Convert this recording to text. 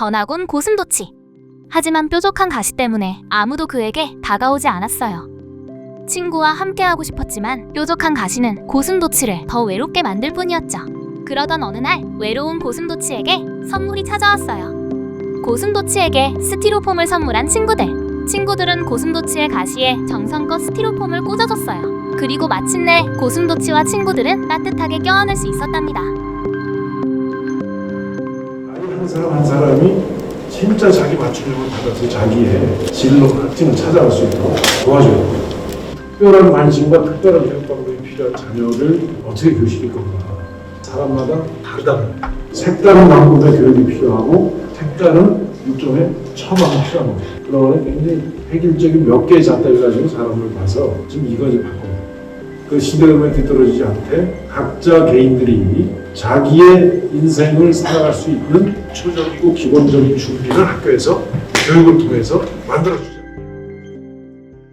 견학온 고슴도치. 하지만 뾰족한 가시 때문에 아무도 그에게 다가오지 않았어요. 친구와 함께하고 싶었지만 뾰족한 가시는 고슴도치를 더 외롭게 만들 뿐이었죠. 그러던 어느 날 외로운 고슴도치에게 선물이 찾아왔어요. 고슴도치에게 스티로폼을 선물한 친구들. 친구들은 고슴도치의 가시에 정성껏 스티로폼을 꽂아줬어요. 그리고 마침내 고슴도치와 친구들은 따뜻하게 껴안을 수 있었답니다. 한 사람 한 사람이 진짜 자기 맞춤형을 받아서 자기의 진로 확증을 찾아갈 수 있도록 도와줘야 돼요. 특별한 관심과 특별한 교육 방법이 필요한 자녀를 어떻게 교실일 건가. 사람마다 다르다. 색다른 방법의 교육이 필요하고 색다른 육종의 처방이 필요한 겁니다. 그러면 굉장히 획일적인 몇 개의 잣대를 가지고 사람을 봐서 지금 이거 이제 바꿔요. 그 시대 흐름에 뒤떨어지지 않게 각자 개인들이 자기의 인생을 살아갈 수 있는 초적이고 기본적인 준비를 학교에서 교육을 통해서 만들어주세요.